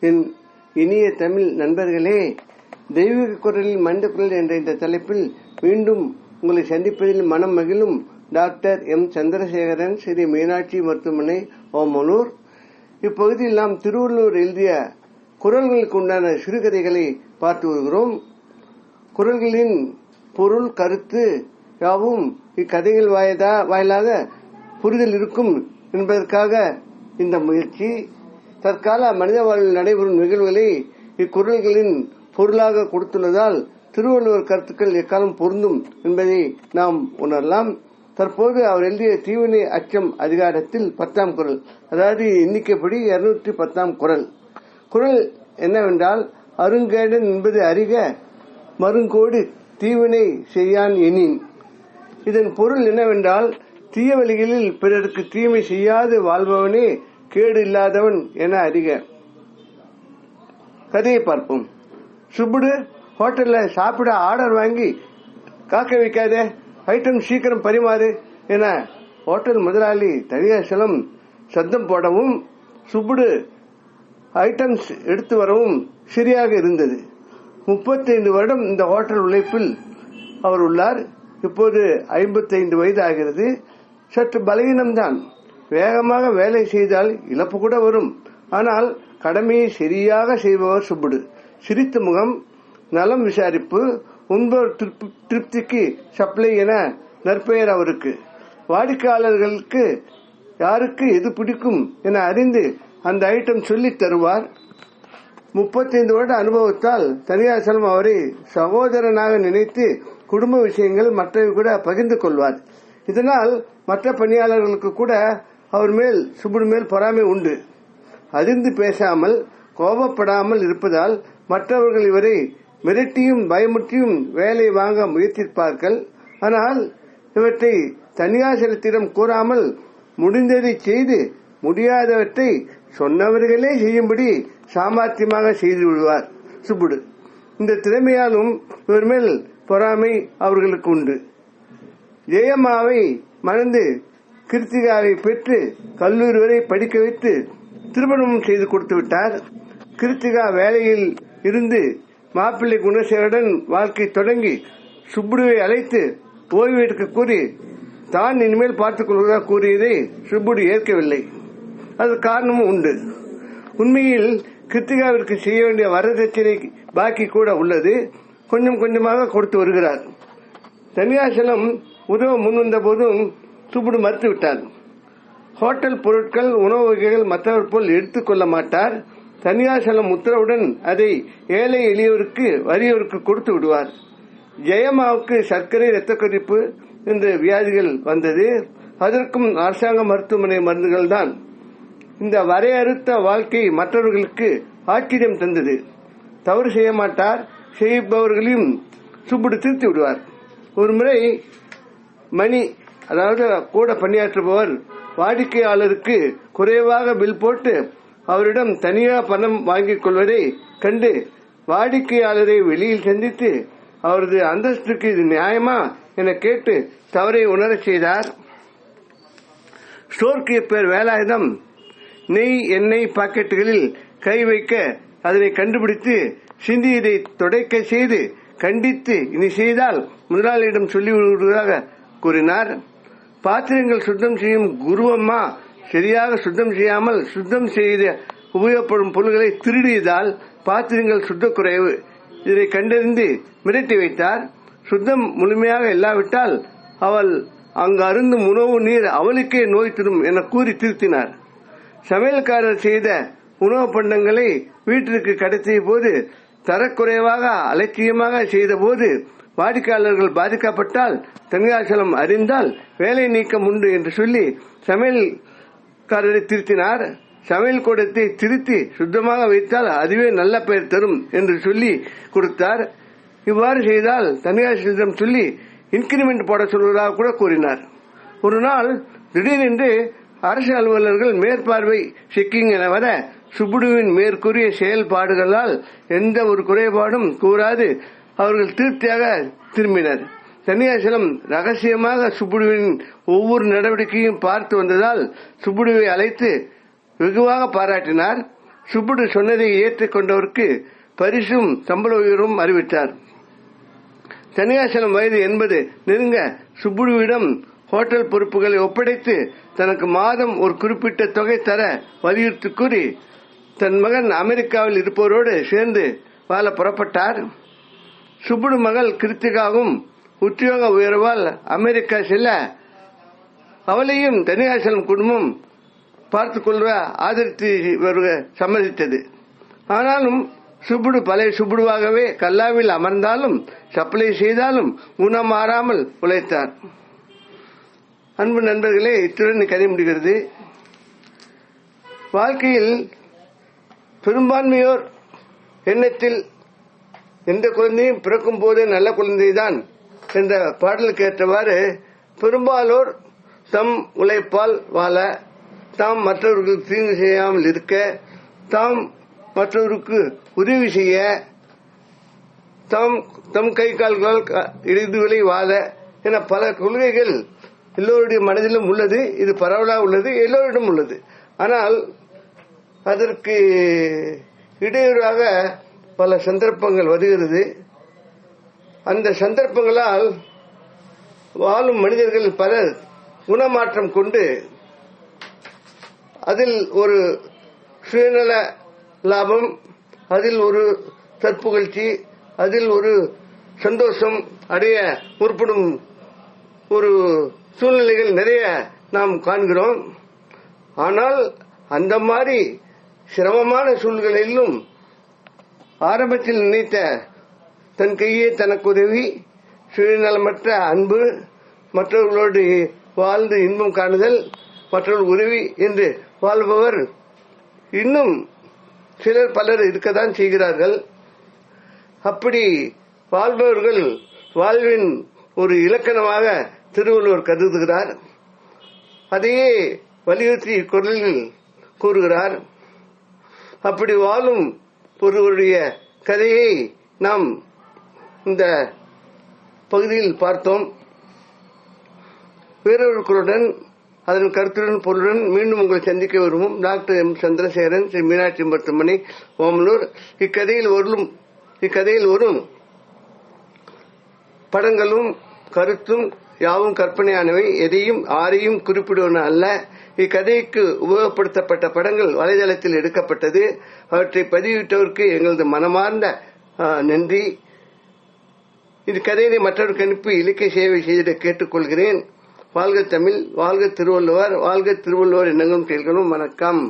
என் இனிய தமிழ் நண்பர்களே தெய்வீக குரலில் மனித குரல் என்ற இந்த தலைப்பில் மீண்டும் உங்களை சந்திப்பதில் மனம் மகிழும் டாக்டர் எம். சந்திரசேகரன் ஸ்ரீ மீனாட்சி மருத்துவமனை ஓமலூர் இப்பகுதியில் நாம் திருவள்ளூர் எழுதிய குரல்களுக்கு உண்டான சிறுகதைகளை பார்த்து வருகிறோம். குரல்களின் பொருள் கருத்து யாவும் இக்கதைகள் வாயதா வாயிலாக புரிதல் இருக்கும் என்பதற்காக இந்த முயற்சி தற்கால மனித வாழ்வில் நடைபெறும் நிகழ்வுகளை இக்குரல்களின் பொருளாக கொடுத்துள்ளதால் திருவள்ளுவர் கருத்துக்கள் எக்காலம் பொருந்தும் என்பதை நாம் உணரலாம். தற்போது அவர் எழுதிய தீவினை அச்சம் அதிகாரத்தில் பத்தாம் குரல் அதாவது எண்ணிக்கைப்படி இருநூற்றி பத்தாம் குரல். குரல் என்னவென்றால் அருங்கேடன் என்பது அறிக மருங்கோடு தீவினை செய்யான் எனின். இதன் பொருள் என்னவென்றால் தீய வழிகளில் பிறருக்கு தீமை செய்யாது வாழ்பவனே கேடு இல்லாதவன் என அறிக. கதையை பார்ப்போம். சுப்புடு ஹோட்டல்ல சாப்பிட ஆர்டர் வாங்கி காக்க வைக்காதே ஐட்டம் சீக்கிரம் பரிமாறு என ஹோட்டல் முதலாளி தனியாசலம் சத்தம் போடவும் சுப்புடு ஐட்டம்ஸ் எடுத்து வரவும் சரியாக இருந்தது. முப்பத்தைந்து வருடம் இந்த ஹோட்டல் உழைப்பில் அவர் உள்ளார். இப்போது ஐம்பத்தைந்து வயது ஆகிறது. சற்று பலவீனம்தான் வேகமாக வேலை செய்தால் இழப்பு கூட வரும். ஆனால் கடமையை சரியாக செய்பவர் சுப்புடு. சிரித்த முகம் நலம் விசாரிப்பு உண்பவர் திருப்திக்கு சப்ளை என நற்பெயர் அவருக்கு. வாடிக்கையாளர்களுக்கு யாருக்கு எது பிடிக்கும் என அறிந்து அந்த ஐட்டம் சொல்லி தருவார். முப்பத்தைந்து வருட அனுபவத்தால் தனியார் செல்வம் அவரை சகோதரனாக நினைத்து குடும்ப விஷயங்கள் மற்றவை கூட பகிர்ந்து கொள்வார். இதனால் மற்ற பணியாளர்களுக்கு கூட அவர் மேல் சுபுடு மேல் பொறாமை உண்டு. அதிர்ந்து பேசாமல் கோபப்படாமல் இருப்பதால் மற்றவர்கள் இவரை மிரட்டியும் பயமுற்றியும் வேலை வாங்க முயற்சிப்பார்கள். ஆனால் இவற்றை தனியாசலத்திடம் கூறாமல் முடிந்ததை செய்து முடியாதவற்றை சொன்னவர்களே செய்யும்படி சாமர்த்தியமாக செய்து விடுவார் சுப்புடு இந்த திறமையாலும் இவர் மேல் பொறாமை அவர்களுக்கு உண்டு. ஜெயம்மாவை மறந்து கிருத்திகாவை பெற்று கல்லூரி வரை படிக்க வைத்து திருமணம் செய்து கொடுத்து விட்டார். கிருத்திகா வேலையில் இருந்து மாப்பிள்ளை குணசேகருடன் வாழ்க்கை தொடங்கி சுப்புடுவை அழைத்து ஓய்வு எடுக்க கூறி தான் இனிமேல் பார்த்துக் கொள்வதாக கூறியதை சுப்புடு ஏற்கவில்லை. அது காரணமும் உண்டு. உண்மையில் கிருத்திகாவிற்கு செய்ய வேண்டிய வரதட்சணை பாக்கி கூட உள்ளது. கொஞ்சம் கொஞ்சமாக கொடுத்து வருகிறார். தனியாசலம் உதவ முன்வந்த போதும் சூபுடு மறுத்து விட்டார் ஹோட்டல் பொருட்கள் உணவு வகைகள் மற்றவர் போல் எடுத்துக்கொள்ள மாட்டார். தனியார் செல்லும் உத்தரவுடன் அதை ஏழை எளியவருக்கு வறியவருக்கு கொடுத்து விடுவார். ஜெயமாவுக்கு சர்க்கரை இரத்த கொதிப்பு என்ற வியாதிகள் வந்தது. அதற்கும் அரசாங்க மருத்துவமனை மருந்துகள் தான் இந்த வரையறுத்த வாழ்க்கை மற்றவர்களுக்கு ஆச்சரியம் தந்தது. தவறு செய்ய மாட்டார். செய்பவர்களையும் சுப்பிடு திருத்தி விடுவார். ஒரு முறை மணி அதாவது கூட பணியாற்றுபவர் வாடிக்கையாளருக்கு குறைவாக பில் போட்டு அவரிடம் தனியாக பணம் வாங்கிக் கொள்வதை கண்டு வாடிக்கையாளரை வெளியில் சந்தித்து அவரது அந்தஸ்துக்கு இது நியாயமா என கேட்டு தவறை உணரச் செய்தார். ஸ்டோர் கீப்பர் வேலாயுதம் நெய் எண்ணெய் பாக்கெட்டுகளில் கை வைக்க அதனை கண்டுபிடித்து சிந்தியதை துடைக்க செய்து கண்டித்து இனி செய்தால் முதலாளியிடம் சொல்லிவிடுவதாக கூறினார். பாத்திரங்கள் சுத்தம் செய்யும் குருவம்மா சரியாக சுத்தம் செய்யாமல் சுத்தம் செய்த உபயோகப்படும் பொருள்களை திருடியதால் பாத்திரங்கள் சுத்த குறைவு இதை கண்டறிந்து மிரட்டி வைத்தார். சுத்தம் முழுமையாக இல்லாவிட்டால் அவள் அங்கு அருந்தும் உணவு நீர் அவளுக்கே நோய் தரும் என கூறி திருத்தினார். சமையல்காரர் செய்த உணவு பண்டங்களை வீட்டிற்கு கடத்திய போது தரக்குறைவாக அலட்சியமாக செய்த போது வாடிக்கையாளர்கள் பாதிக்கப்பட்டால் தனியாசலம் அறிந்தால் வேலை நீக்கம் உண்டு என்று சொல்லி சமையல்காரரை திருத்தினார். சமையல் கூடத்தை திருத்தி சுத்தமாக வைத்தால் அதுவே நல்ல பெயர் தரும் என்று சொல்லி கொடுத்தார். இவ்வாறு செய்தால் தனியாசிரிடம் சொல்லி இன்கிரிமெண்ட் போட சொல்வதாக கூட கூறினார். ஒரு நாள் திடீரென்று அரசு அலுவலர்கள் மேற்பார்வை செக்கிங் என வர சுப்புடுவின் மேற்கூறிய செயல்பாடுகளால் எந்த ஒரு குறைபாடும் கூறாது. அவர்கள் திருப்தியாக திரும்பினர். தனியாசலம் ரகசியமாக சுப்புடுவின் ஒவ்வொரு நடவடிக்கையும் பார்த்து வந்ததால் சுப்புடுவை அழைத்து வெகுவாக பாராட்டினார். சுப்புடு சொன்னதை ஏற்றுக்கொண்டவருக்கு பரிசும் சம்பள உயர்வும் அறிவித்தார். சன்னியாசலம் வயது என்பது நெருங்க சுப்புடுவிடம் ஹோட்டல் பொறுப்புகளை ஒப்படைத்து தனக்கு மாதம் ஒரு குறிப்பிட்ட தொகை தர வலியுறுத்தி கூறி தன் மகன் அமெரிக்காவில் இருப்பவரோடு சேர்ந்து வாழ புறப்பட்டார். சுப்புடு மகள் கிருத்திகாவும் உத்தியோக உயர்வால் அமெரிக்கா செல்ல அவளையும் தனியாசலம் குடும்பம் பார்த்துக் கொள்வ ஆதரித்து வருக சம்மதித்தது. ஆனாலும் சுப்புடு பழைய சுப்புடுவாகவே கல்லாவில் அமர்ந்தாலும் சப்ளை செய்தாலும் குணம் மாறாமல் உழைத்தார். அன்பு நண்பர்களே இத்துடன் கதை முடிகிறது. வாழ்க்கையில் பெரும்பான்மையோர் எண்ணத்தில் எந்த குழந்தையும் பிறக்கும் போதே நல்ல குழந்தைதான் என்ற பாடலுக்கு ஏற்றவாறு பெரும்பாலோர் தம் உழைப்பால் வாழ தாம் மற்றவர்களுக்கு தீங்கு செய்யாமல் இருக்க தாம் மற்றவருக்கு உதவி செய்ய தாம் தம் கை கால்களால் இறுதிகளை வாழ என பல கொள்கைகள் எல்லோருடைய மனதிலும் உள்ளது. இது பரவலாக உள்ளது எல்லோரிடம் உள்ளது. ஆனால் அதற்கு இடையூறாக பல சந்தர்ப்பங்கள் வருகிறது. அந்த சந்தர்ப்பங்களால் வாழும் மனிதர்கள் பலர் குணமாற்றம் கொண்டு அதில் ஒரு சுயநல லாபம் அதில் ஒரு தற்புகழ்ச்சி அதில் ஒரு சந்தோஷம் அடைய முற்படும் ஒரு சூழ்நிலைகள் நிறைய நாம் காண்கிறோம். ஆனால் அந்த மாதிரி சிரமமான சூழ்நிலையிலும் ஆரம்பத்தில் நினைத்த தன் கையே தனக்கு உதவி சுயநலமற்ற அன்பு மற்றவர்களோடு வாழ்ந்து இன்பம் காணுதல் மற்றவர்கள் உதவி என்று வாழ்பவர் இன்னும் சிலர் பலர் இருக்கத்தான் செய்கிறார்கள். அப்படி வாழ்பவர்கள் வாழ்வின் ஒரு இலக்கணமாக திருவள்ளுவர் கருதுகிறார். அதையே வலியுறுத்தி குரலில் கூறுகிறார். அப்படி வாழும் ஒருவருடைய கதையை நாம் இந்த பகுதியில் பார்த்தோம். வேறொருக்குடன் அதன் கருத்துடன் பொருளுடன் மீண்டும் உங்களை சந்திக்க விரும்பும் டாக்டர் எம். சந்திரசேகரன் ஸ்ரீ மீனாட்சி மருத்துவமனை ஓமலூர். இக்கதையில் வரும் இக்கதையில் வரும் படங்களும் கருத்தும் யாவும் கற்பனையானவை எதையும் ஆரையும் குறிப்பிடுவன அல்ல. இக்கதைக்கு உபயோகப்படுத்தப்பட்ட படங்கள் வலைதளத்தில் எடுக்கப்பட்டது. அவற்றை பதிவிட்டவருக்கு எங்களது மனமார்ந்த நன்றி. இது கதையை மற்றவருக்கு அனுப்பி இலக்கிய சேவை செய்திட கேட்டுக்கொள்கிறேன். வாழ்க தமிழ் வாழ்க திருவள்ளுவர் வாழ்க திருவள்ளுவர் எண்ணங்களும் கேள்களும் வணக்கம்.